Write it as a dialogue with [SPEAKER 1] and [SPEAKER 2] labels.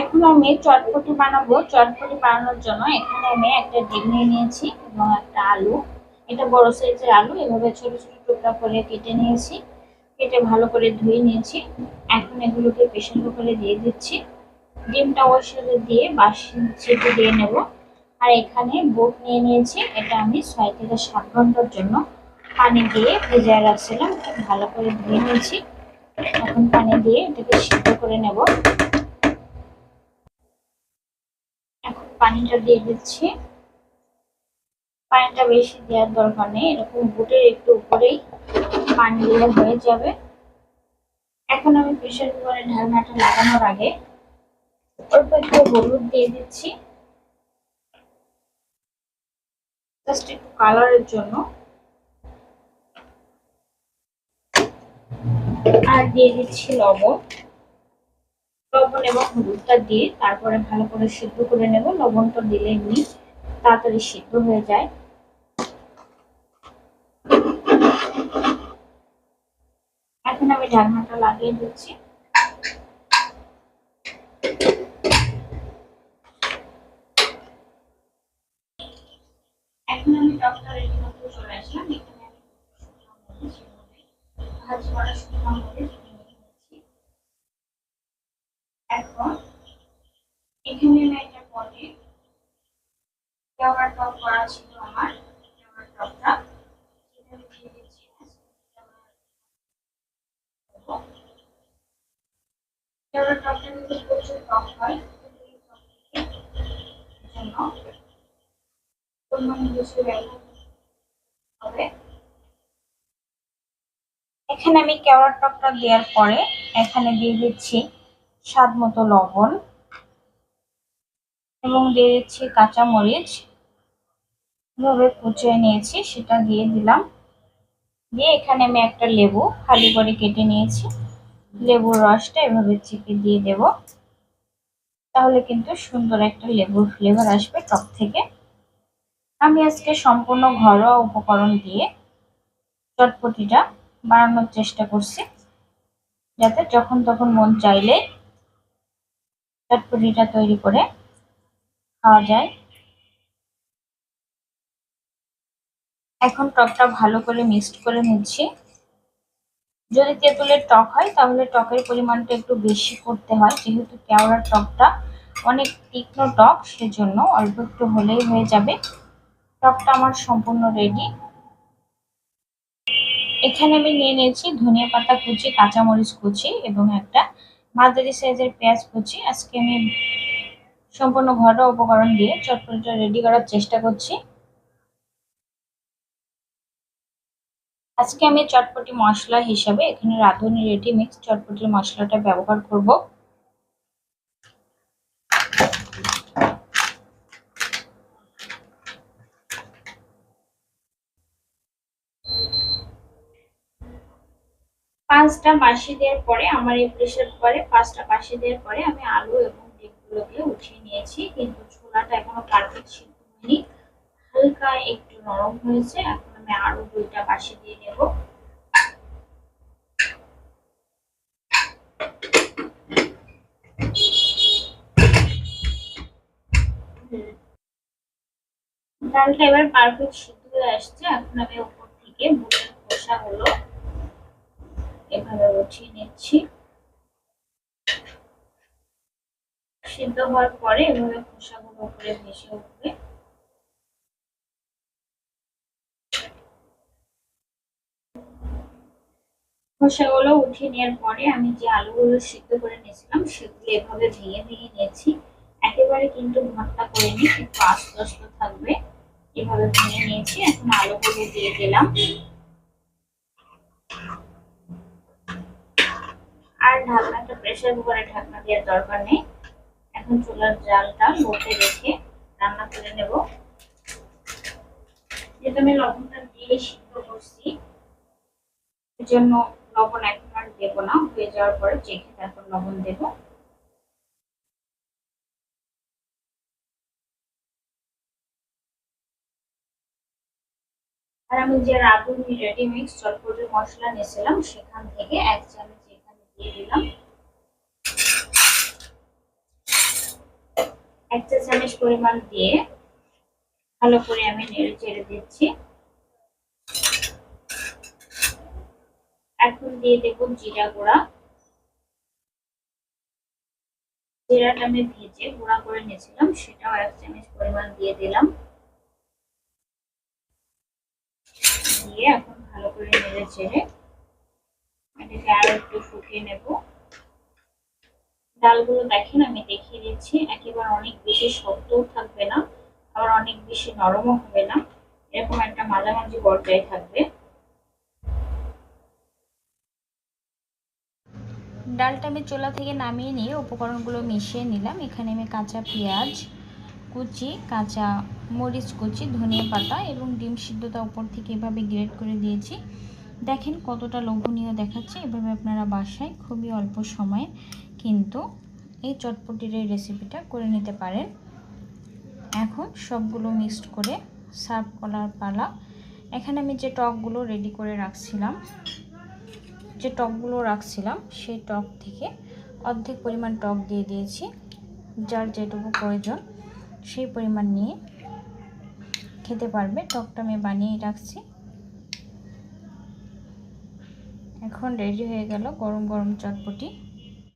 [SPEAKER 1] এখন আমি চটপটি বানাবো। চটপটি বানানোর জন্য এখানে আমি একটা ডিম নিয়ে নিয়েছি এবং একটা আলু। এটা বড় সাইজের আলু, এভাবে ছোট ছোট টুকরা করে কেটে নিয়েছি। কেটে ভালো করে ধুয়ে নিয়েছি। এখন এগুলোকে প্রেশার কুকারে দিয়ে দিচ্ছি। ডিমটা ওর সাথে দিয়ে বাসি ছেটে দিয়ে নেব। আর এখানে বুট নিয়ে নিয়েছি। এটা আমি ছয় থেকে সাত ঘণ্টার জন্য পানি দিয়ে ভিজিয়ে রাখছিলাম। ভালো করে ধুয়ে নিয়েছি। এখন পানি দিয়ে এটাকে সিদ্ধ করে নেব এখন পানিটা দিয়ে দিচ্ছি। পানিটা বেশি দেওয়ার দরকার নেই, এরকম বুটের একটু উপরেই পানি দিলে হয়ে যাবে। এখন আমি প্রেশার কুকারে ঢাকনাটা লাগানোর আগে অল্প একটু হলুদ দিয়ে দিচ্ছি। জাস্ট একটু কালারের জন্য। আর দিয়ে দিচ্ছি লবণ। লবণ এবং হলুদটা দিয়ে তারপরে ভালো করে সিদ্ধ করে নেব। লবণটা দিলে এমনি তাড়াতাড়ি সিদ্ধ হয়ে যায়। এখন আমি ঢাকনাটা লাগিয়ে দিচ্ছি। আমি টকটা রেডি করতে চলে আসলাম। এখানে আমি ভাজি করা শুকনো মরিচ ভেঙে নিয়েছি এখন এখানে আমি একটা পটে কেওড়া টক করা ছিল আমার এখানে আমি কেওড়ার টকটা দেওয়ার পরে এখানে দিয়ে দিচ্ছি স্বাদ মতো লবণ এবং দিয়ে দিচ্ছি কাঁচামরিচ। এভাবে কুচিয়ে নিয়েছি, সেটা দিয়ে দিলাম। দিয়ে এখানে আমি একটা লেবু খালি করে কেটে নিয়েছি। লেবুর রসটা এভাবে চিপে দিয়ে দেব। তাহলে কিন্তু সুন্দর একটা লেবুর ফ্লেভার আসবে টক থেকে। আমি আজকে সম্পূর্ণ ঘরোয়া উপকরণ দিয়ে চটপটিটা বানানোর চেষ্টা করছি। যাতে যখন তখন মন চাইলে চটপটিটা তৈরি করে খাওয়া যায়। এখন টকটা ভালো করে মিক্সড করে নিচ্ছি। যদি তেঁতুলের টক হয়, তাহলে টকের পরিমাণটা একটু বেশি করতে হয়। যেহেতু কেওড়ার টকটা অনেক তীক্ষ্ণ টক, সেজন্য অল্প একটু হলেই হয়ে যাবে। টকটা আমার সম্পূর্ণ রেডি এখানে আমি নিয়ে নিয়েছি ধনিয়া পাতা কুচি, কাঁচামরিচ কুচি এবং একটা মাঝারি সাইজের পেঁয়াজ কুচি। আজকে আমি সম্পূর্ণ ঘরোয়া উপকরণ দিয়ে চটপটিটা রেডি করার চেষ্টা করছি। আজকে আমি চটপটি মশলা হিসাবে এখানে রাঁধুনি রেডি মিক্স চটপটির মশলাটা ব্যবহার করব। পাঁচটা বাসি দেওয়ার পরে আমার এই প্রেশার কুকারে পাঁচটা বাসি দেওয়ার পরে আমি আলু এবং ডিমগুলোকে উঠিয়ে নিয়েছি। কিন্তু ছোলাটা এখনও পারফেক্ট সিদ্ধ হয়নি। হালকা একটু নরম হয়েছে। এখন আমি আরও দুইটা বাসি দিয়ে নেব। ডালটা এবার পারফেক্ট সিদ্ধ হয়ে আসছে। এখন আমি উপর থেকে বুটের খোসা হলো। এভাবে উঠিয়ে নিচ্ছি। সিদ্ধ হওয়ার পরে এভাবে খোসাগুলো উপরে ভেসে উঠবে। খোসাগুলো উঠিয়ে নেওয়ার পরে আমি যে আলুগুলো সিদ্ধ করে নিয়েছিলাম, সেগুলো এভাবে ভেঙে ভেঙে নিয়েছি। একেবারে কিন্তু ভর্তা করে নিই একটু আস্তে আস্তে থাকবে। এভাবে ভেঙে নিয়েছি, এখন আলুগুলো দিয়ে দিলাম। আর ঢাকনাটা প্রেসার কুকারে ঢাকনা দেওয়ার দরকার নেই। এখন চুলার জালটা লোতে রেখে রান্না করে নেব। যেহেতু আমি লবণটা দিয়ে সিদ্ধ করছি জন্য লবণ এখন আর দেবো না, হয়ে যাওয়ার পরে চেখে তারপর লবণ দেবো। আর আমি যে রাঁধুনি রেডি মিক্স চটপটির মশলা নিয়েছিলাম, সেখান থেকে এক চামচ এখানে দিয়ে দিলাম। এক চামচ পরিমাণ দিয়ে ভালো করে আমি নেড়ে চেড়ে দিচ্ছি। এখন দিয়ে দেবো জিরা গুঁড়া। জিরাটা আমি ভেজে গুঁড়া করে নিয়েছিলাম, সেটাও এক চামচ পরিমাণ দিয়ে দিলাম। দিয়ে এখন ভালো করে নেড়ে চেড়ে এটাকে আরও একটু ফুটিয়ে নেব। ডালগুলো দেখেন, আমি দেখিয়ে দিচ্ছি, একেবারে অনেক বেশি শক্তও থাকবে না, আবার অনেক বেশি নরমও হবে না। এরকম একটা মাঝামাঝি পর্যায়ে থাকবে।
[SPEAKER 2] ডালটা আমি চোলা থেকে নামিয়ে নিয়ে উপকরণগুলো মিশিয়ে নিলাম। এখানে আমি কাঁচা পেঁয়াজ কুচি, কাঁচা মরিচ কুচি, ধনিয়া পাতা এবং ডিম সিদ্ধতা উপর থেকে এভাবে গ্রেড করে দিয়েছি। দেখেন কতটা লোভনীয় দেখাচ্ছে, এভাবে আপনারা বাসায় খুবই অল্প সময়ে কিন্তু এই চটপটির এই রেসিপিটা করে নিতে পারেন। এখন সবগুলো মিক্সড করে সার্ভ করার পালা। এখানে আমি যে টকগুলো রেডি করে রাখছিলাম যে টকগুলো রাখছিলাম, সেই টক থেকে অর্ধেক পরিমাণ টক দিয়ে দিয়েছি। যার যেটুকু প্রয়োজন, সেই পরিমাণ নিয়ে খেতে পারবে। টকটা আমি বানিয়ে রাখছি। এখন রেডি হয়ে গেল গরম গরম চটপটি।